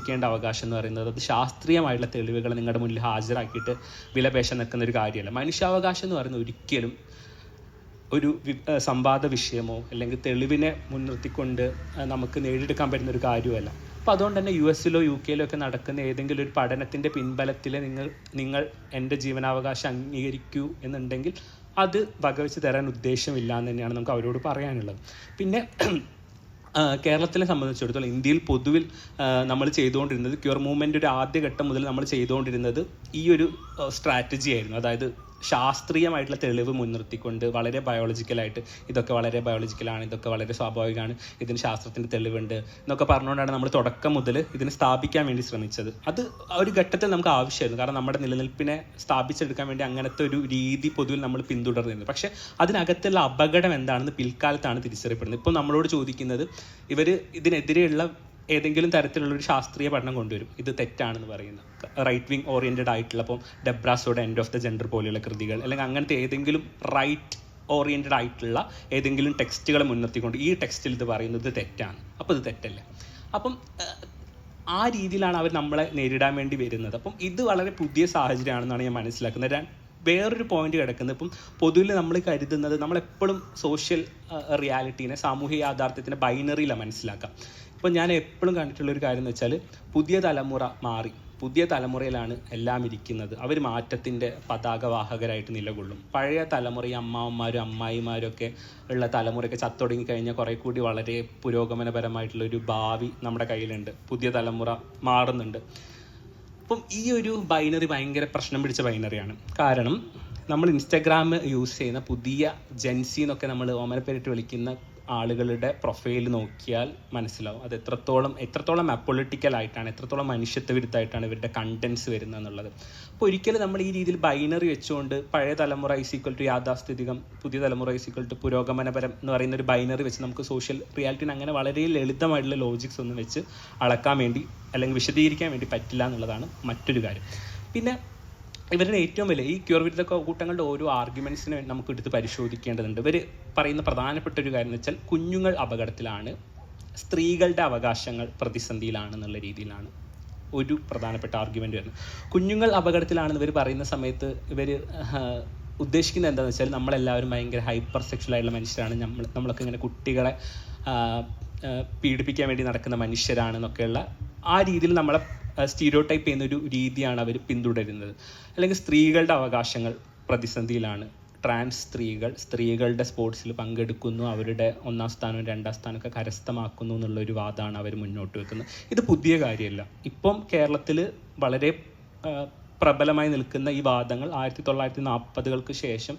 ക്കേണ്ട അവകാശം എന്ന് പറയുന്നത് അത് ശാസ്ത്രീയമായിട്ടുള്ള തെളിവുകൾ നിങ്ങളുടെ മുന്നിൽ ഹാജരാക്കിയിട്ട് വിലപേശാൻ നിൽക്കുന്ന ഒരു കാര്യമല്ല. മനുഷ്യാവകാശം എന്ന് പറയുന്നത് ഒരിക്കലും ഒരു സംവാദ വിഷയമോ അല്ലെങ്കിൽ തെളിവിനെ മുൻനിർത്തിക്കൊണ്ട് നമുക്ക് നേടിയെടുക്കാൻ പറ്റുന്ന ഒരു കാര്യമല്ല. അപ്പോൾ അതുകൊണ്ട് തന്നെ യു എസിലോ യു കെയിലോ ഒക്കെ നടക്കുന്ന ഏതെങ്കിലും ഒരു പഠനത്തിന്റെ പിൻബലത്തിൽ നിങ്ങൾ നിങ്ങൾ എന്റെ ജീവനാവകാശം അംഗീകരിക്കൂ എന്നുണ്ടെങ്കിൽ അത് വകവെച്ച് തരാൻ ഉദ്ദേശമില്ല എന്ന് തന്നെയാണ് നമുക്ക് അവരോട് പറയാനുള്ളത്. പിന്നെ ആ, കേരളത്തിനെ സംബന്ധിച്ചിടത്തോളം ഇന്ത്യയിൽ പൊതുവിൽ നമ്മൾ ചെയ്തുകൊണ്ടിരുന്നത് ക്യൂർ മൂവ്മെന്റ് ഒരു ആദ്യഘട്ടം മുതൽ നമ്മൾ ചെയ്തുകൊണ്ടിരുന്നത് ഈ ഒരു സ്ട്രാറ്റജി ആയിരുന്നു. അതായത് ശാസ്ത്രീയമായിട്ടുള്ള തെളിവ് മുൻനിർത്തിക്കൊണ്ട് വളരെ ബയോളജിക്കലായിട്ട് ഇതൊക്കെ വളരെ ബയോളജിക്കലാണ് ഇതൊക്കെ വളരെ സ്വാഭാവികമാണ് ഇതിന് ശാസ്ത്രത്തിന്റെ തെളിവുണ്ട് എന്നൊക്കെ പറഞ്ഞുകൊണ്ടാണ് നമ്മൾ തുടക്കം മുതൽ ഇതിനെ സ്ഥാപിക്കാൻ വേണ്ടി ശ്രമിച്ചത്. അത് ഒരു ഘട്ടത്തിൽ നമുക്ക് ആവശ്യമായിരുന്നു. കാരണം നമ്മുടെ നിലനിൽപ്പിനെ സ്ഥാപിച്ചെടുക്കാൻ വേണ്ടി അങ്ങനത്തെ ഒരു രീതി പൊതുവിൽ നമ്മൾ പിന്തുടർന്നിരുന്നു. പക്ഷേ അതിനകത്തുള്ള അപകടം എന്താണെന്ന് പിൽക്കാലത്താണ് തിരിച്ചറിയപ്പെടുന്നത്. ഇപ്പോൾ നമ്മളോട് ചോദിക്കുന്നത് ഇവർ ഇതിനെതിരെയുള്ള ഏതെങ്കിലും തരത്തിലുള്ള ഒരു ശാസ്ത്രീയ പഠനം കൊണ്ടുവരും. ഇത് തെറ്റാണെന്ന് പറയുന്നത് റൈറ്റ് വിങ് ഓറിയന്റഡ് ആയിട്ടുള്ള അപ്പം ഡെബ്രാസോയുടെ എൻഡ് ഓഫ് ദ ജെൻഡർ പോലെയുള്ള കൃതികൾ അല്ലെങ്കിൽ അങ്ങനത്തെ ഏതെങ്കിലും റൈറ്റ് ഓറിയന്റഡ് ആയിട്ടുള്ള ഏതെങ്കിലും ടെക്സ്റ്റുകൾ മുൻനിർത്തിക്കൊണ്ട് ഈ ടെക്സ്റ്റിൽ ഇത് പറയുന്നത് തെറ്റാണ്. അപ്പോൾ ഇത് തെറ്റല്ല? അപ്പം ആ രീതിയിലാണ് അവർ നമ്മളെ നേരിടാൻ വേണ്ടി വരുന്നത്. അപ്പം ഇത് വളരെ പുതിയ സാഹചര്യമാണെന്നാണ് ഞാൻ മനസ്സിലാക്കുന്നത്. വേറൊരു പോയിന്റ് കിടക്കുന്നത് ഇപ്പം പൊതുവിൽ നമ്മൾ കരുതുന്നത് നമ്മളെപ്പോഴും സോഷ്യൽ റിയാലിറ്റീനെ സാമൂഹിക യാഥാർത്ഥ്യത്തിനെ ബൈനറിയിലാണ് മനസ്സിലാക്കാം ഇപ്പം ഞാൻ എപ്പോഴും കണ്ടിട്ടുള്ള ഒരു കാര്യം എന്ന് വെച്ചാൽ പുതിയ തലമുറ മാറി. പുതിയ തലമുറയിലാണ് എല്ലാം ഇരിക്കുന്നത്. അവർ മാറ്റത്തിന്റെ പതാകവാഹകരായിട്ട് നിലകൊള്ളും. പഴയ തലമുറ ഈ അമ്മാവന്മാരും അമ്മായിമാരൊക്കെ ഉള്ള തലമുറയൊക്കെ ചത്തൊടുങ്ങി കഴിഞ്ഞാൽ കുറേ കൂടി വളരെ പുരോഗമനപരമായിട്ടുള്ള ഒരു ഭാവി നമ്മുടെ കയ്യിലുണ്ട്. പുതിയ തലമുറ മാറുന്നുണ്ട്. അപ്പം ഈ ഒരു ബൈനറി ഭയങ്കര പ്രശ്നം പിടിച്ച ബൈനറിയാണ്. കാരണം നമ്മൾ ഇൻസ്റ്റാഗ്രാം യൂസ് ചെയ്യുന്ന പുതിയ ജെൻസി എന്നൊക്കെ നമ്മൾ ഓമനപ്പേരിട്ട് വിളിക്കുന്ന ആളുകളുടെ പ്രൊഫൈൽ നോക്കിയാൽ മനസ്സിലാവും. അത് എത്രത്തോളം എത്രത്തോളം അപ്പൊളിറ്റിക്കൽ ആയിട്ടാണ് എത്രത്തോളം മനുഷ്യത്വ വിരുദ്ധമായിട്ടാണ് ഇവരുടെ കണ്ടൻസ് വരുന്നത് എന്നുള്ളത്. അപ്പോൾ ഒരിക്കലും നമ്മൾ ഈ രീതിയിൽ ബൈനറി വെച്ചുകൊണ്ട് പഴയ തലമുറ ഈസ് ഈക്വൽ ടു യാഥാസ്ഥിതികം പുതിയ തലമുറ ഈസ് ഈക്വൽ ടു പുരോഗമനപരം എന്ന് പറയുന്ന ഒരു ബൈനറി വെച്ച് നമുക്ക് സോഷ്യൽ റിയാലിറ്റിന് അങ്ങനെ വളരെ ലളിതമായിട്ടുള്ള ലോജിക്സ് ഒന്നും വെച്ച് അളക്കാൻ വേണ്ടി അല്ലെങ്കിൽ വിശദീകരിക്കാൻ വേണ്ടി പറ്റില്ല എന്നുള്ളതാണ് മറ്റൊരു കാര്യം. പിന്നെ ഇവരുടെ ഏറ്റവും വലിയ ഈ ക്യൂർ വിരുദ്ധ കൂട്ടങ്ങളുടെ ഓരോ ആർഗ്യുമെന്റ്സിനെ നമുക്ക് എടുത്ത് പരിശോധിക്കേണ്ടതുണ്ട്. ഇവർ പറയുന്ന പ്രധാനപ്പെട്ട ഒരു കാര്യം എന്ന് വെച്ചാൽ കുഞ്ഞുങ്ങൾ അപകടത്തിലാണ് സ്ത്രീകളുടെ അവകാശങ്ങൾ പ്രതിസന്ധിയിലാണെന്നുള്ള രീതിയിലാണ് ഒരു പ്രധാനപ്പെട്ട ആർഗ്യുമെന്റ് വരുന്നത്. കുഞ്ഞുങ്ങൾ അപകടത്തിലാണെന്ന് ഇവർ പറയുന്ന സമയത്ത് ഇവർ ഉദ്ദേശിക്കുന്നത് എന്താണെന്ന് വെച്ചാൽ നമ്മളെല്ലാവരും ഭയങ്കര ഹൈപ്പർ സെക്ഷൽ ആയിട്ടുള്ള മനുഷ്യരാണ്. നമ്മൾ നമ്മളൊക്കെ ഇങ്ങനെ കുട്ടികളെ പീഡിപ്പിക്കാൻ വേണ്ടി നടക്കുന്ന മനുഷ്യരാണെന്നൊക്കെയുള്ള ആ രീതിയിൽ നമ്മളെ സ്റ്റീരിയോ ടൈപ്പ് ചെയ്യുന്ന ഒരു രീതിയാണ് അവർ പിന്തുടരുന്നത്. അല്ലെങ്കിൽ സ്ത്രീകളുടെ അവകാശങ്ങൾ പ്രതിസന്ധിയിലാണ്. ട്രാൻസ് സ്ത്രീകൾ സ്ത്രീകളുടെ സ്പോർട്സിൽ പങ്കെടുക്കുന്നു അവരുടെ ഒന്നാം സ്ഥാനവും രണ്ടാം സ്ഥാനമൊക്കെ കരസ്ഥമാക്കുന്നു എന്നുള്ളൊരു വാദമാണ് അവർ മുന്നോട്ട് വെക്കുന്നത്. ഇത് പുതിയ കാര്യമല്ല. ഇപ്പം കേരളത്തിൽ വളരെ പ്രബലമായി നിൽക്കുന്ന ഈ വാദങ്ങൾ ആയിരത്തി തൊള്ളായിരത്തി നാൽപ്പതുകൾക്ക് ശേഷം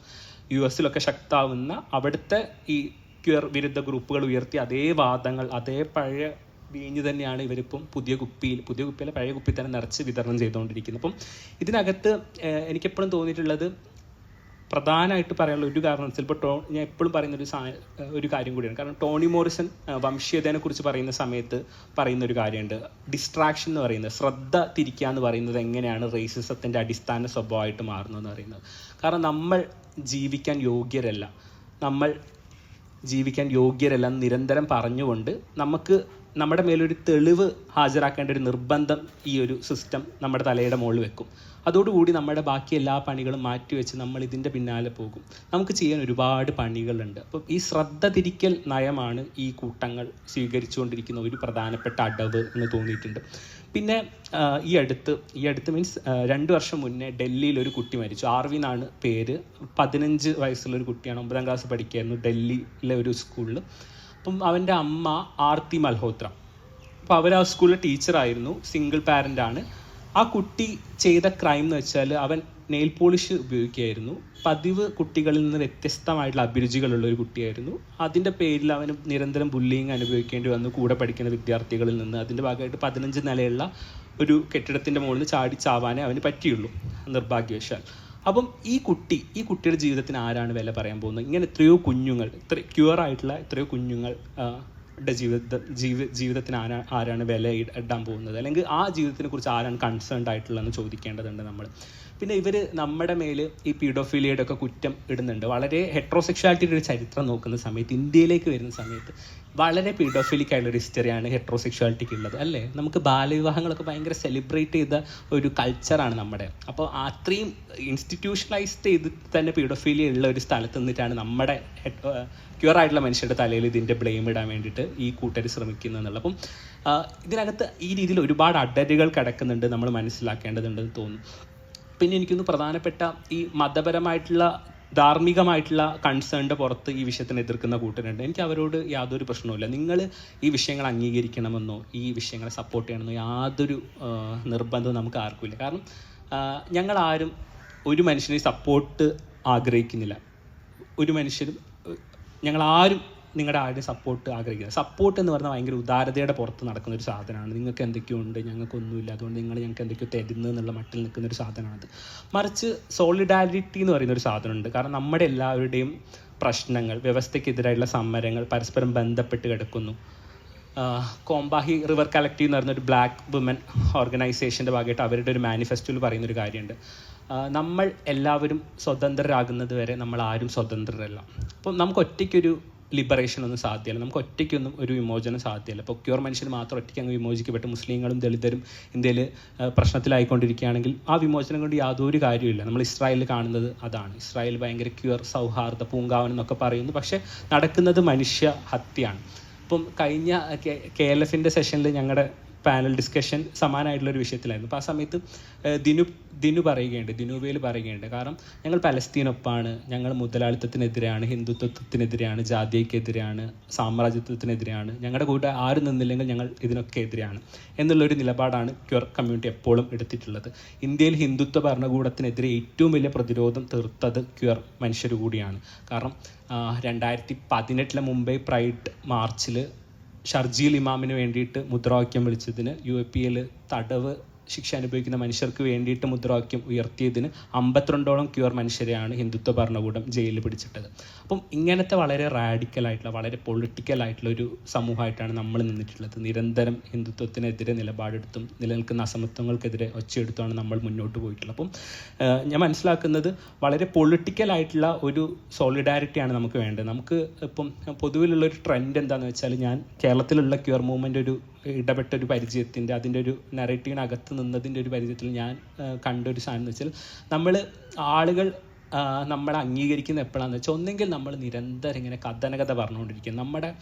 യു എസിലൊക്കെ ശക്താവുന്ന അവിടുത്തെ ഈ ക്യൂർ വിരുദ്ധ ഗ്രൂപ്പുകൾ ഉയർത്തിയ അതേ വാദങ്ങൾ അതേ പഴയ വീഞ്ഞ് തന്നെയാണ് ഇവരിപ്പം പുതിയ കുപ്പിയിൽ പുതിയ കുപ്പിയിലെ പഴയ കുപ്പി തന്നെ നിറച്ച് വിതരണം ചെയ്തുകൊണ്ടിരിക്കുന്നത്. അപ്പം ഇതിനകത്ത് എനിക്കെപ്പോഴും തോന്നിയിട്ടുള്ളത് പ്രധാനമായിട്ട് പറയാനുള്ള ഒരു കാരണം ചിലപ്പോൾ ടോ ഞാൻ എപ്പോഴും പറയുന്ന ഒരു സാ ഒരു കാര്യം കൂടിയാണ്. കാരണം ടോണി മോറിസൺ വംശീയതയെ കുറിച്ച് പറയുന്ന സമയത്ത് പറയുന്ന ഒരു കാര്യമുണ്ട്. ഡിസ്ട്രാക്ഷൻ എന്ന് പറയുന്നത് ശ്രദ്ധ തിരിക്കുക എന്ന് പറയുന്നത് എങ്ങനെയാണ് റേസിസത്തിന്റെ അടിസ്ഥാന സ്വഭാവമായിട്ട് മാറുന്നതെന്ന് പറയുന്നത്. കാരണം നമ്മൾ ജീവിക്കാൻ യോഗ്യരല്ല. നമ്മൾ ജീവിക്കാൻ യോഗ്യരല്ല നിരന്തരം പറഞ്ഞുകൊണ്ട് നമുക്ക് നമ്മുടെ മേലൊരു തെളിവ് ഹാജരാക്കേണ്ട ഒരു നിർബന്ധം ഈ ഒരു സിസ്റ്റം നമ്മുടെ തലയുടെ മുകളിൽ വെക്കും. അതോടുകൂടി നമ്മുടെ ബാക്കി എല്ലാ പണികളും മാറ്റിവെച്ച് നമ്മൾ ഇതിന്റെ പിന്നാലെ പോകും. നമുക്ക് ചെയ്യാൻ ഒരുപാട് പണികളുണ്ട്. അപ്പം ഈ ശ്രദ്ധ തിരിക്കൽ നയമാണ് ഈ കൂട്ടങ്ങൾ സ്വീകരിച്ചുകൊണ്ടിരിക്കുന്ന ഒരു പ്രധാനപ്പെട്ട അടവ് എന്ന് തോന്നിയിട്ടുണ്ട്. പിന്നെ ഈ അടുത്ത് ഈ അടുത്ത് മീൻസ് രണ്ട് വർഷം മുന്നേ ഡൽഹിയിൽ ഒരു കുട്ടി മരിച്ചു. ആർവിനാണ് പേര്. പതിനഞ്ച് വയസ്സുള്ള ഒരു കുട്ടിയാണ് ഒമ്പതാം ക്ലാസ് പഠിക്കുകയായിരുന്നു ഡൽഹിയിലെ ഒരു സ്കൂളിൽ അപ്പം അവന്റെ അമ്മ ആർത്തി മൽഹോത്ര. അപ്പോൾ അവർ ആ സ്കൂളിലെ ടീച്ചറായിരുന്നു സിംഗിൾ പാരന്റ് ആണ്. ആ കുട്ടി ചെയ്ത ക്രൈം എന്ന് വെച്ചാൽ അവൻ നെയിൽ പോളിഷ് ഉപയോഗിക്കുകയായിരുന്നു. പതിവ് കുട്ടികളിൽ നിന്ന് വ്യത്യസ്തമായിട്ടുള്ള അഭിരുചികളുള്ള ഒരു കുട്ടിയായിരുന്നു. അതിന്റെ പേരിൽ അവന് നിരന്തരം ബുള്ളിങ് അനുഭവിക്കേണ്ടി വന്നു കൂടെ പഠിക്കുന്ന വിദ്യാർത്ഥികളിൽ നിന്ന്. അതിന്റെ ഭാഗമായിട്ട് പതിനഞ്ച് നിലയുള്ള ഒരു കെട്ടിടത്തിന്റെ മുകളിൽ ചാടി ചാവാനേ അവന് പറ്റിയുള്ളൂ നിർഭാഗ്യവശാൽ. അപ്പം ഈ കുട്ടി ഈ കുട്ടിയുടെ ജീവിതത്തിന് ആരാണ് വില പറയാൻ പോകുന്നത്? ഇങ്ങനെ എത്രയോ കുഞ്ഞുങ്ങൾ ഇത്ര ക്യൂർ ആയിട്ടുള്ള എത്രയോ കുഞ്ഞുങ്ങൾ ജീവിത ജീവി ജീവിതത്തിന് ആരാ ആരാണ് വില ഇടാൻ പോകുന്നത്? അല്ലെങ്കിൽ ആ ജീവിതത്തിനെ കുറിച്ച് ആരാണ് കൺസേൺഡ് ആയിട്ടുള്ളതെന്ന് ചോദിക്കേണ്ടതുണ്ട് നമ്മൾ പിന്നെ ഇവർ നമ്മുടെ മേൽ ഈ പീഡോഫീലിയയുടെ ഒക്കെ കുറ്റം ഇടുന്നുണ്ട്. വളരെ ഹെട്രോസെക്ഷാലിറ്റിയുടെ ഒരു ചരിത്രം നോക്കുന്ന സമയത്ത് ഇന്ത്യയിലേക്ക് വരുന്ന സമയത്ത് വളരെ പീഡോഫിലിക് ആയിട്ടുള്ള ഹിസ്റ്ററിയാണ് ഹെട്രോസെക്ഷാലിറ്റിക്ക് ഉള്ളത് അല്ലേ? നമുക്ക് ബാലവിവാഹങ്ങളൊക്കെ ഭയങ്കര സെലിബ്രേറ്റ് ചെയ്ത ഒരു കൾച്ചറാണ് നമ്മുടെ. അപ്പോൾ അത്രയും ഇൻസ്റ്റിറ്റ്യൂഷണലൈസ്ഡ് ചെയ്ത് തന്നെ പീഡോഫീലിയ ഉള്ള ഒരു സ്ഥലത്ത് നിന്നിട്ടാണ് നമ്മുടെ ക്യൂർ ആയിട്ടുള്ള മനുഷ്യരുടെ തലയിൽ ഇതിന്റെ ബ്ലെയിം ഇടാൻ വേണ്ടിയിട്ട് ഈ കൂട്ടർ ശ്രമിക്കുന്നത് എന്നുള്ളത്. അപ്പം ഇതിനകത്ത് ഈ രീതിയിൽ ഒരുപാട് അഡരുകൾ കിടക്കുന്നുണ്ട് നമ്മൾ മനസ്സിലാക്കേണ്ടതുണ്ടെന്ന് തോന്നുന്നു. പിന്നെ എനിക്കൊന്ന് പ്രധാനപ്പെട്ട ഈ മതപരമായിട്ടുള്ള ധാർമ്മികമായിട്ടുള്ള കൺസേണിന്റെ പുറത്ത് ഈ വിഷയത്തിനെ എതിർക്കുന്ന കൂട്ടരുണ്ട്. എനിക്ക് അവരോട് യാതൊരു പ്രശ്നവുമില്ല. നിങ്ങൾ ഈ വിഷയങ്ങൾ അംഗീകരിക്കണമെന്നോ ഈ വിഷയങ്ങളെ സപ്പോർട്ട് ചെയ്യണമെന്നോ യാതൊരു നിർബന്ധവും നമുക്ക് ആർക്കുമില്ല. കാരണം ഞങ്ങൾ ആരും ഒരു മനുഷ്യനെ സപ്പോർട്ട് ആഗ്രഹിക്കുന്നില്ല. ഒരു മനുഷ്യരും ആരും നിങ്ങളുടെ ആരുടെ സപ്പോർട്ട് ആഗ്രഹിക്കുന്നത്. സപ്പോർട്ട് എന്ന് പറഞ്ഞാൽ ഭയങ്കര ഉദാരതയുടെ പുറത്ത് നടക്കുന്ന ഒരു സാധനമാണ്. നിങ്ങൾക്ക് എന്തൊക്കെയോ ഉണ്ട് ഞങ്ങൾക്കൊന്നുമില്ല. അതുകൊണ്ട് നിങ്ങൾ ഞങ്ങൾക്ക് എന്തൊക്കെയോ തരുന്നു എന്നുള്ള മട്ടിൽ നിൽക്കുന്ന ഒരു സാധനമാണത്. മറിച്ച് സോളിഡാരിറ്റി എന്ന് പറയുന്ന ഒരു സാധനമുണ്ട്. കാരണം നമ്മുടെ എല്ലാവരുടെയും പ്രശ്നങ്ങൾ വ്യവസ്ഥയ്ക്കെതിരായുള്ള സമരങ്ങൾ പരസ്പരം ബന്ധപ്പെട്ട് കിടക്കുന്നു. കോംബാഹി റിവർ കളക്റ്റീവ് എന്ന് പറഞ്ഞൊരു ബ്ലാക്ക് വുമൻ ഓർഗനൈസേഷന്റെ ഭാഗമായിട്ട് അവരുടെ ഒരു മാനിഫെസ്റ്റോയിൽ പറയുന്നൊരു കാര്യമുണ്ട്. നമ്മൾ എല്ലാവരും സ്വതന്ത്രരാകുന്നത് വരെ നമ്മൾ ആരും സ്വതന്ത്രരല്ല. അപ്പം നമുക്ക് ഒറ്റയ്ക്കൊരു ലിബറേഷൻ ഒന്നും സാധ്യമല്ല നമുക്ക് ഒറ്റയ്ക്കൊന്നും ഒരു വിമോചനം സാധ്യമല്ല ഇപ്പോൾ ക്യൂർ മനുഷ്യർ മാത്രം ഒറ്റയ്ക്ക് അങ്ങ് വിമോചിക്കപ്പെട്ട് മുസ്ലിങ്ങളും ദളിതരും ഇന്ത്യയിൽ പ്രശ്നത്തിലായിക്കൊണ്ടിരിക്കുകയാണെങ്കിൽ ആ വിമോചനം കൊണ്ട് യാതൊരു കാര്യമില്ല നമ്മൾ ഇസ്രായേലിൽ കാണുന്നത് അതാണ്. ഇസ്രായേൽ ഭയങ്കര ക്യൂർ സൗഹാർദ്ദ പൂങ്കാവനം എന്നൊക്കെ പറയുന്നു. പക്ഷേ നടക്കുന്നത് മനുഷ്യ ഹത്യയാണ്. ഇപ്പം കഴിഞ്ഞ കെ എൽ എഫിന്റെ സെഷനിൽ ഞങ്ങളുടെ പാനൽ ഡിസ്കഷൻ സമാനമായിട്ടുള്ള ഒരു വിഷയത്തിലായിരുന്നു. അപ്പോൾ ആ സമയത്ത് ദിനു ദിനു പറയുകയുണ്ട് ദിനുബയിൽ പറയുകയുണ്ട്. കാരണം ഞങ്ങൾ പലസ്തീനൊപ്പാണ് ഞങ്ങൾ മുതലാളിത്തത്തിനെതിരെയാണ് ഹിന്ദുത്വത്തിനെതിരെയാണ് ജാതിയക്കെതിരെയാണ് സാമ്രാജ്യത്വത്തിനെതിരെയാണ് ഞങ്ങളുടെ കൂടെ ആരും നിന്നില്ലെങ്കിൽ ഞങ്ങൾ ഇതിനൊക്കെ എതിരെയാണ് എന്നുള്ളൊരു നിലപാടാണ് ക്യൂർ കമ്മ്യൂണിറ്റി എപ്പോഴും എടുത്തിട്ടുള്ളത്. ഇന്ത്യയിൽ ഹിന്ദുത്വ ഭരണകൂടത്തിനെതിരെ ഏറ്റവും വലിയ പ്രതിരോധം തീർത്തത് ക്യൂർ മനുഷ്യർ കൂടിയാണ് കാരണം രണ്ടായിരത്തി പതിനെട്ടിലെ മുംബൈ പ്രൈഡ് മാർച്ചിൽ ഷർജീൽ ഇമാമിന് വേണ്ടിയിട്ട് മുദ്രാവാക്യം വിളിച്ചതിന് യു എ പി എൽ തടവ് ശിക്ഷ അനുഭവിക്കുന്ന മനുഷ്യർക്ക് വേണ്ടിയിട്ട് മുദ്രാവാക്യം ഉയർത്തിയതിന് അമ്പത്തിരണ്ടോളം ക്യൂർ മനുഷ്യരെയാണ് ഹിന്ദുത്വ ഭരണകൂടം ജയിലിൽ പിടിച്ചിട്ടത്. അപ്പം ഇങ്ങനത്തെ വളരെ റാഡിക്കലായിട്ടുള്ള വളരെ പൊളിറ്റിക്കൽ ആയിട്ടുള്ള ഒരു സമൂഹമായിട്ടാണ് നമ്മൾ നിന്നിട്ടുള്ളത്. നിരന്തരം ഹിന്ദുത്വത്തിനെതിരെ നിലപാടെടുത്തും നിലനിൽക്കുന്ന അസമത്വങ്ങൾക്കെതിരെ ഒച്ചയെടുത്തുമാണ് നമ്മൾ മുന്നോട്ട് പോയിട്ടുള്ളത്. അപ്പം ഞാൻ മനസ്സിലാക്കുന്നത് വളരെ പൊളിറ്റിക്കൽ ആയിട്ടുള്ള ഒരു സോളിഡാരിറ്റിയാണ് നമുക്ക് വേണ്ടത്. നമുക്ക് ഇപ്പം പൊതുവിലുള്ള ഒരു ട്രെൻഡ് എന്താണെന്ന് വെച്ചാൽ ഞാൻ കേരളത്തിലുള്ള ക്യൂർ മൂവ്മെന്റ് ഒരു ഇടപെട്ട ഒരു പരിചയത്തിന്റെ അതിന്റെ ഒരു നെറേറ്റീവിനകത്ത് നിന്നതിന്റെ ഒരു പരിചയത്തിൽ ഞാൻ കണ്ടൊരു സാധനം എന്ന് വെച്ചാൽ നമ്മൾ ആളുകൾ നമ്മളെ അംഗീകരിക്കുന്ന എപ്പോഴാണെന്ന് വെച്ചാൽ ഒന്നെങ്കിൽ നമ്മൾ നിരന്തരം ഇങ്ങനെ കഥനകഥ പറഞ്ഞുകൊണ്ടിരിക്കും. നമ്മുടെ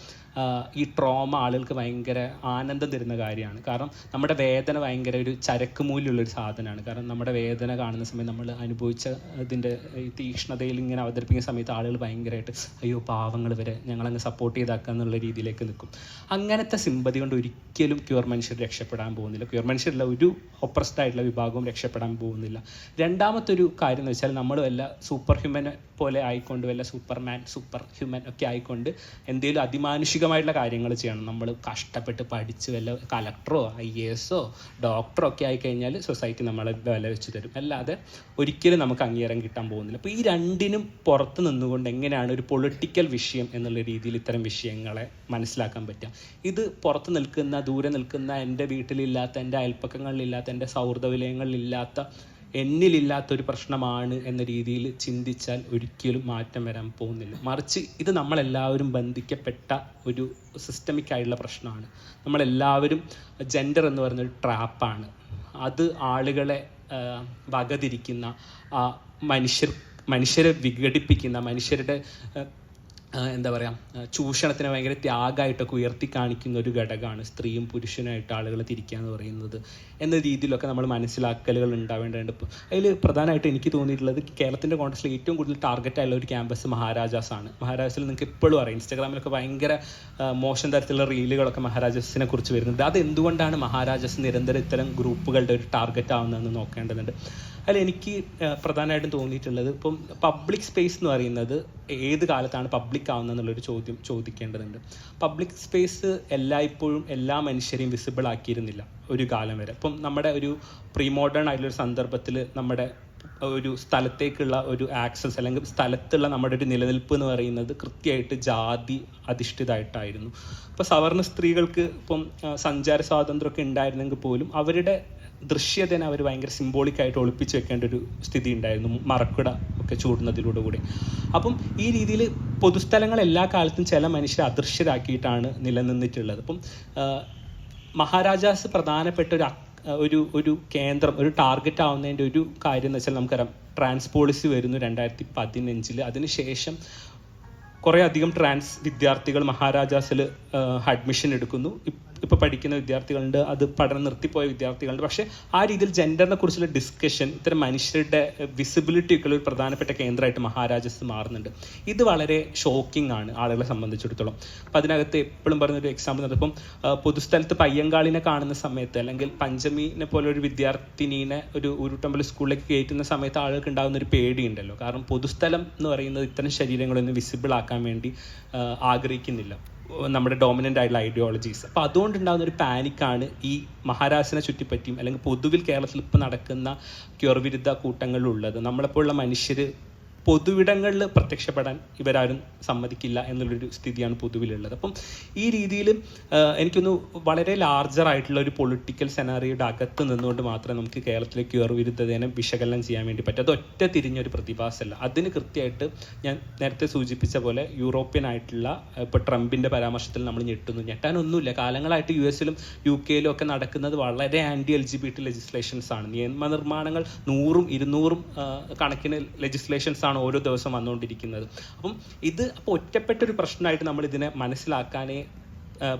ഈ ട്രോമ ആളുകൾക്ക് ഭയങ്കര ആനന്ദം തരുന്ന കാര്യമാണ്. കാരണം നമ്മുടെ വേദന ഭയങ്കര ഒരു ചരക്ക് മൂല്യമുള്ളൊരു സാധനമാണ്. കാരണം നമ്മുടെ വേദന കാണുന്ന സമയം നമ്മൾ അനുഭവിച്ച ഇതിന്റെ തീക്ഷ്ണതയിൽ ഇങ്ങനെ അവതരിപ്പിക്കുന്ന സമയത്ത് ആളുകൾ ഭയങ്കരമായിട്ട് അയ്യോ പാവങ്ങൾ വരെ ഞങ്ങളങ്ങ് സപ്പോർട്ട് ചെയ്താക്കുക എന്നുള്ള രീതിയിലേക്ക് നിൽക്കും. അങ്ങനത്തെ സിമ്പതി കൊണ്ട് ഒരിക്കലും ക്യൂർ മനുഷ്യർ രക്ഷപ്പെടാൻ പോകുന്നില്ല. ക്യൂർ മനുഷ്യരുള്ള ഒരു ഒപ്രസ്ഡ് ആയിട്ടുള്ള വിഭാഗവും രക്ഷപ്പെടാൻ പോകുന്നില്ല. രണ്ടാമത്തെ ഒരു കാര്യം എന്ന് വെച്ചാൽ നമ്മൾ വല്ല സൂപ്പർ ഹ്യൂമൻ പോലെ ആയിക്കൊണ്ട് വല്ല സൂപ്പർമാൻ സൂപ്പർ ഹ്യൂമൻ ഒക്കെ ആയിക്കൊണ്ട് എന്തെങ്കിലും അതിമാനുഷികമായിട്ടുള്ള കാര്യങ്ങൾ ചെയ്യണം. നമ്മൾ കഷ്ടപ്പെട്ട് പഠിച്ച് വല്ല കലക്ടറോ ഐ എ എസോ ഡോക്ടറോ ഒക്കെ ആയിക്കഴിഞ്ഞാൽ സൊസൈറ്റി നമ്മളെ വില വെച്ച് തരും. അല്ലാതെ ഒരിക്കലും നമുക്ക് അംഗീകാരം കിട്ടാൻ പോകുന്നില്ല. അപ്പോൾ ഈ രണ്ടിനും പുറത്ത് നിന്നുകൊണ്ട് എങ്ങനെയാണ് ഒരു പൊളിറ്റിക്കൽ വിഷയം എന്നുള്ള രീതിയിൽ ഇത്തരം വിഷയങ്ങളെ മനസ്സിലാക്കാൻ പറ്റുക? ഇത് പുറത്ത് നിൽക്കുന്ന ദൂരെ നിൽക്കുന്ന എന്റെ വീട്ടിലില്ലാത്ത എന്റെ അയൽപ്പക്കങ്ങളിലില്ലാത്ത എന്റെ സൗഹൃദ വിലയങ്ങളിലില്ലാത്ത എന്നിലില്ലാത്തൊരു പ്രശ്നമാണ് എന്ന രീതിയിൽ ചിന്തിച്ചാൽ ഒരിക്കലും മാറ്റം വരാൻ പോകുന്നില്ല. മറിച്ച് ഇത് നമ്മളെല്ലാവരും ബന്ധിക്കപ്പെട്ട ഒരു സിസ്റ്റമിക് ആയിട്ടുള്ള പ്രശ്നമാണ്. നമ്മളെല്ലാവരും ജെൻഡർ എന്ന് പറയുന്ന ഒരു ട്രാപ്പാണ് അത് ആളുകളെ വകതിരിക്കുന്ന മനുഷ്യർ മനുഷ്യരെ വിഘടിപ്പിക്കുന്ന മനുഷ്യരുടെ എന്താ പറയുക ചൂഷണത്തിനെ ഭയങ്കര ത്യാഗമായിട്ടൊക്കെ ഉയർത്തി കാണിക്കുന്ന ഒരു ഘടകമാണ് സ്ത്രീയും പുരുഷനായിട്ട് ആളുകളെ തിരിക്കുക എന്ന് പറയുന്നത് എന്ന രീതിയിലൊക്കെ നമ്മൾ മനസ്സിലാക്കലുകൾ ഉണ്ടാവേണ്ടതുണ്ട്. ഇപ്പോൾ അതിൽ പ്രധാനമായിട്ട് എനിക്ക് തോന്നിയിട്ടുള്ളത് കേരളത്തിന്റെ കോൺടസ്റ്റിൽ ഏറ്റവും കൂടുതൽ ടാർഗറ്റ് ആയുള്ള ഒരു ക്യാമ്പസ് മഹാരാജാസ് ആണ്. മഹാരാജാസിൽ നിങ്ങൾക്ക് എപ്പോഴും അറിയാം ഇൻസ്റ്റാഗ്രാമിലൊക്കെ ഭയങ്കര മോശം തരത്തിലുള്ള റീലുകളൊക്കെ മഹാരാജാസിനെ കുറിച്ച് വരുന്നുണ്ട്. അത് എന്തുകൊണ്ടാണ് മഹാരാജാസ് നിരന്തരം ഇത്തരം ഗ്രൂപ്പുകളുടെ ഒരു ടാർഗറ്റ് ആവുന്നതെന്ന് നോക്കേണ്ടതുണ്ട്. അതിൽ എനിക്ക് പ്രധാനമായിട്ടും തോന്നിയിട്ടുള്ളത് ഇപ്പം പബ്ലിക് സ്പേസ് എന്ന് പറയുന്നത് ഏത് കാലത്താണ് പബ്ലിക് ആവുന്നത് എന്നുള്ളൊരു ചോദ്യം ചോദിക്കേണ്ടതുണ്ട്. പബ്ലിക് സ്പേസ് എല്ലായ്പ്പോഴും എല്ലാ മനുഷ്യരെയും വിസിബിൾ ആക്കിയിരുന്നില്ല ഒരു കാലം വരെ. ഇപ്പം നമ്മുടെ ഒരു പ്രീ മോഡേൺ ആയിട്ടുള്ള ഒരു സന്ദർഭത്തിൽ നമ്മുടെ ഒരു സ്ഥലത്തേക്കുള്ള ഒരു ആക്സസ് അല്ലെങ്കിൽ സ്ഥലത്തുള്ള നമ്മുടെ ഒരു നിലനിൽപ്പ് എന്ന് പറയുന്നത് കൃത്യമായിട്ട് ജാതി അധിഷ്ഠിതമായിട്ടായിരുന്നു. ഇപ്പോൾ സവർണ സ്ത്രീകൾക്ക് ഇപ്പം സഞ്ചാര സ്വാതന്ത്ര്യമൊക്കെ ഉണ്ടായിരുന്നെങ്കിൽ പോലും അവരുടെ ദൃശ്യതനെ അവർ ഭയങ്കര സിംബോളിക്കായിട്ട് ഒളിപ്പിച്ച് വെക്കേണ്ട ഒരു സ്ഥിതി ഉണ്ടായിരുന്നു മറക്കുട ഒക്കെ ചൂടുന്നതിലൂടെ കൂടി. അപ്പം ഈ രീതിയിൽ പൊതുസ്ഥലങ്ങൾ എല്ലാ കാലത്തും ചില മനുഷ്യരെ അദൃശ്യരാക്കിയിട്ടാണ് നിലനിന്നിട്ടുള്ളത്. അപ്പം മഹാരാജാസ് പ്രധാനപ്പെട്ട ഒരു ഒരു ഒരു കേന്ദ്രം ഒരു ടാർഗറ്റ് ആവുന്നതിന്റെ ഒരു കാര്യം എന്ന് വെച്ചാൽ നമുക്കറിയാം. ട്രാൻസ് പോളിസി വരുന്നു രണ്ടായിരത്തി പതിനഞ്ചിൽ അതിനുശേഷം കുറേ അധികം ട്രാൻസ് വിദ്യാർത്ഥികൾ മഹാരാജാസിൽ അഡ്മിഷൻ എടുക്കുന്നു. ഇപ്പോൾ പഠിക്കുന്ന വിദ്യാർത്ഥികളുണ്ട് അത് പഠനം നിർത്തിപ്പോയ വിദ്യാർത്ഥികളുണ്ട്. പക്ഷേ ആ രീതിയിൽ ജെൻഡറിനെ കുറിച്ചുള്ള ഡിസ്കഷൻ ഇത്തരം മനുഷ്യരുടെ വിസിബിലിറ്റി ഒക്കെ ഒരു പ്രധാനപ്പെട്ട കേന്ദ്രമായിട്ട് മഹാരാജസ് മാറുന്നുണ്ട്. ഇത് വളരെ ഷോക്കിംഗ് ആണ് ആളുകളെ സംബന്ധിച്ചിടത്തോളം. അപ്പം അതിനകത്ത് എപ്പോഴും പറഞ്ഞൊരു എക്സാമ്പിൾ നടത്തിപ്പം പൊതുസ്ഥലത്ത് പയ്യങ്കാളിനെ കാണുന്ന സമയത്ത് അല്ലെങ്കിൽ പഞ്ചമിനെ പോലെ ഒരു വിദ്യാർത്ഥിനീനെ ഒരു ഉരുട്ടമ്പല സ്കൂളിലേക്ക് കയറ്റുന്ന സമയത്ത് ആളുകൾക്ക് ഉണ്ടാകുന്ന ഒരു പേടിയുണ്ടല്ലോ. കാരണം പൊതുസ്ഥലം എന്ന് പറയുന്നത് ഇത്തരം ശരീരങ്ങളൊന്നും വിസിബിൾ ആക്കാൻ വേണ്ടി ആഗ്രഹിക്കുന്നില്ല. നമ്മുടെ ഡോമിനന്റ് ആയിട്ടുള്ള ഐഡിയോളജീസ് അപ്പോൾ അതുകൊണ്ടുണ്ടാകുന്ന ഒരു പാനിക്കാണ് ഈ മഹാരാഷ്ട്രനെ ചുറ്റിപ്പറ്റിയും അല്ലെങ്കിൽ പൊതുവിൽ കേരളത്തിൽ ഇപ്പോൾ നടക്കുന്ന ക്യൂർ വിരുദ്ധ കൂട്ടങ്ങളിലുള്ളത്. നമ്മളെപ്പോലുള്ള മനുഷ്യർ പൊതുവിടങ്ങളിൽ പ്രത്യക്ഷപ്പെടാൻ ഇവരാരും സമ്മതിക്കില്ല എന്നുള്ളൊരു സ്ഥിതിയാണ് പൊതുവിലുള്ളത്. അപ്പം ഈ രീതിയിൽ എനിക്കൊന്ന് വളരെ ലാർജർ ആയിട്ടുള്ള ഒരു പൊളിറ്റിക്കൽ സെനാറിയുടെ അകത്ത് നിന്നുകൊണ്ട് മാത്രമേ നമുക്ക് കേരളത്തിലെ ക്യൂർ വിരുദ്ധതേനെ വിശകലനം ചെയ്യാൻ വേണ്ടി പറ്റൂ. അത് തിരിഞ്ഞൊരു പ്രതിഭാസമല്ല. അതിന് കൃത്യമായിട്ട് ഞാൻ നേരത്തെ സൂചിപ്പിച്ച പോലെ യൂറോപ്യൻ ആയിട്ടുള്ള ഇപ്പോൾ ട്രംപിന്റെ പരാമർശത്തിൽ നമ്മൾ ഞെട്ടുന്നു. ഞെട്ടാനൊന്നുമില്ല. കാലങ്ങളായിട്ട് യു എസിലും യു കെയിലും ഒക്കെ നടക്കുന്നത് വളരെ anti L G B T legislations ആണ്. നിയമനിർമ്മാണങ്ങൾ നൂറും ഇരുന്നൂറും കണക്കിന് ലെജിസ്ലേഷൻസ് ആണ് ഓരോ ദിവസം വന്നുകൊണ്ടിരിക്കുന്നത്. അപ്പം ഇത് അപ്പോൾ ഒറ്റപ്പെട്ടൊരു പ്രശ്നമായിട്ട് നമ്മൾ ഇതിനെ മനസ്സിലാക്കാനേ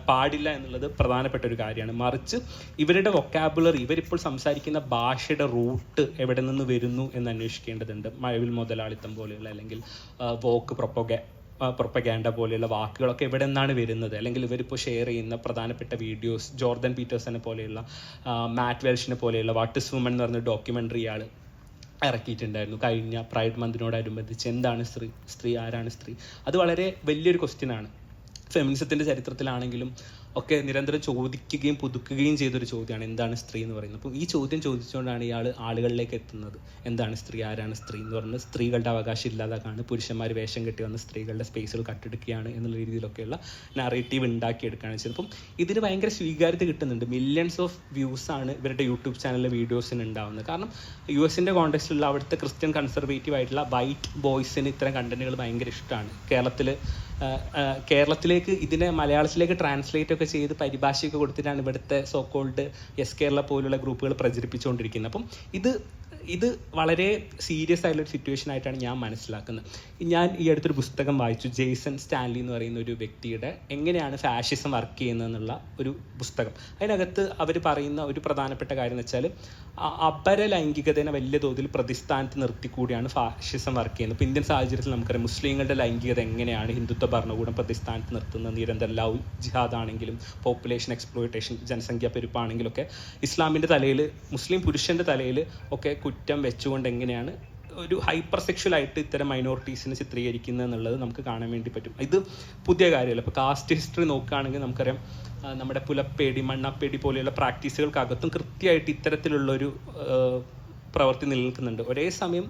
പാടില്ല എന്നുള്ളത് പ്രധാനപ്പെട്ട ഒരു കാര്യമാണ്. മറിച്ച് ഇവരുടെ വൊക്കാബുലറി ഇവരിപ്പോൾ സംസാരിക്കുന്ന ഭാഷയുടെ റൂട്ട് എവിടെ നിന്ന് വരുന്നു എന്ന് അന്വേഷിക്കേണ്ടതുണ്ട്. മഴവിൽ മുതലാളിത്തം പോലെയുള്ള അല്ലെങ്കിൽ വോക്ക് പ്രൊപ്പഗ പ്രൊപ്പഗാൻഡ പോലെയുള്ള വാക്കുകളൊക്കെ എവിടെ നിന്നാണ് വരുന്നത്? അല്ലെങ്കിൽ ഇവരിപ്പോൾ ഷെയർ ചെയ്യുന്ന പ്രധാനപ്പെട്ട വീഡിയോസ് ജോർദൻ പീറ്റേഴ്സനെ പോലെയുള്ള മാറ്റ് വെൽഷിനെ പോലെയുള്ള വാട്ട് ഇസ് വുമൺ എന്ന് പറഞ്ഞ ഡോക്യുമെന്ററി ആൾ ഇറക്കിയിട്ടുണ്ടായിരുന്നു. കഴിഞ്ഞ പ്രൈഡ് മന്തിനോടനുബന്ധിച്ച് എന്താണ് സ്ത്രീ സ്ത്രീ ആരാണ് സ്ത്രീ? അത് വളരെ വലിയൊരു ക്വസ്റ്റ്യൻ ആണ്. ഫെമിനിസത്തിന്റെ ചരിത്രത്തിലാണെങ്കിലും ഒക്കെ നിരന്തരം ചോദിക്കുകയും പുതുക്കുകയും ചെയ്തൊരു ചോദ്യമാണ് എന്താണ് സ്ത്രീ എന്ന് പറയുന്നത്? അപ്പോൾ ഈ ചോദ്യം ചോദിച്ചുകൊണ്ടാണ് ഇയാൾ ആളുകളിലേക്ക് എത്തുന്നത്. എന്താണ് സ്ത്രീ? ആരാണ് സ്ത്രീ എന്ന് പറയുന്നത്? സ്ത്രീകളുടെ അവകാശം ഇല്ലാതാക്കാണ് പുരുഷന്മാർ വേഷം കെട്ടി വന്ന് സ്ത്രീകളുടെ സ്പേസുകൾ കട്ടെടുക്കുകയാണ് എന്നുള്ള രീതിയിലൊക്കെയുള്ള നറേറ്റീവ് ഉണ്ടാക്കിയെടുക്കുകയാണ് ചെയ്തത്. അപ്പം ഇതിന് ഭയങ്കര സ്വീകാര്യത കിട്ടുന്നുണ്ട്. മില്യൺസ് ഓഫ് വ്യൂസ് ആണ് ഇവരുടെ യൂട്യൂബ് ചാനലിലെ വീഡിയോസിന് ഉണ്ടാവുന്നത്. കാരണം യു എസിന്റെ കോണ്ടെക്സ്റ്റിലുള്ള അവിടുത്തെ ക്രിസ്ത്യൻ കൺസർവേറ്റീവ് ആയിട്ടുള്ള വൈറ്റ് ബോയ്സിന് ഇത്തരം കണ്ടന്റുകൾ ഭയങ്കര ഇഷ്ടമാണ്. കേരളത്തിൽ കേരളത്തിലേക്ക് ഇതിനെ മലയാളത്തിലേക്ക് ട്രാൻസ്ലേറ്റ് ഒക്കെ ചെയ്ത് പരിഭാഷയൊക്കെ കൊടുത്തിട്ടാണ് ഇവിടുത്തെ സോക്കോൾഡ് എസ് കേരള പോലുള്ള ഗ്രൂപ്പുകൾ പ്രചരിപ്പിച്ചുകൊണ്ടിരിക്കുന്നത്. അപ്പം ഇത് ഇത് വളരെ സീരിയസ് ആയിട്ടുള്ള ഒരു സിറ്റുവേഷൻ ആയിട്ടാണ് ഞാൻ മനസ്സിലാക്കുന്നത്. ഞാൻ ഈ അടുത്തൊരു പുസ്തകം വായിച്ചു ജെയ്സൺ സ്റ്റാൻലി എന്ന് പറയുന്ന ഒരു വ്യക്തിയുടെ എങ്ങനെയാണ് ഫാഷിസം വർക്ക് ചെയ്യുന്നതെന്നുള്ള ഒരു പുസ്തകം. അതിനകത്ത് അവർ പറയുന്ന ഒരു പ്രധാനപ്പെട്ട കാര്യം എന്ന് വെച്ചാൽ അ- അപര ലൈംഗികതയെ വലിയ തോതിൽ പ്രതിസ്ഥാനത്ത് നിർത്തിക്കൂടിയാണ് ഫാഷിസം വർക്ക് ചെയ്യുന്നത്. ഇപ്പോൾ ഇന്ത്യൻ സാഹചര്യത്തിൽ നമുക്കറിയാം മുസ്ലിങ്ങളുടെ ലൈംഗികത എങ്ങനെയാണ് ഹിന്ദുത്വ ഭരണകൂടം പ്രതിസ്ഥാനത്ത് നിർത്തുന്നത് നിരന്തര ലവ് ജിഹാദ് ആണെങ്കിലും പോപ്പുലേഷൻ എക്സ്പ്ലോയിറ്റേഷൻ ജനസംഖ്യാ പെരുപ്പാണെങ്കിലും ഒക്കെ ഇസ്ലാമിന്റെ തലയിൽ മുസ്ലിം പുരുഷന്റെ തലയിൽ ഒക്കെ കുറ്റം വെച്ചുകൊണ്ട് എങ്ങനെയാണ് ഒരു ഹൈപ്പർ സെക്ഷലായിട്ട് ഇത്തരം മൈനോറിറ്റീസിനെ ചിത്രീകരിക്കുന്നത് എന്നുള്ളത് നമുക്ക് കാണാൻ വേണ്ടി പറ്റും. ഇത് പുതിയ കാര്യമല്ല. ഇപ്പോൾ കാസ്റ്റ് ഹിസ്റ്ററി നോക്കുകയാണെങ്കിൽ നമുക്കറിയാം നമ്മുടെ പുലപ്പേടി മണ്ണപ്പേടി പോലെയുള്ള പ്രാക്ടീസുകൾക്കകത്തും കൃത്യമായിട്ട് ഇത്തരത്തിലുള്ളൊരു പ്രവൃത്തി നിലനിൽക്കുന്നുണ്ട്. ഒരേ സമയം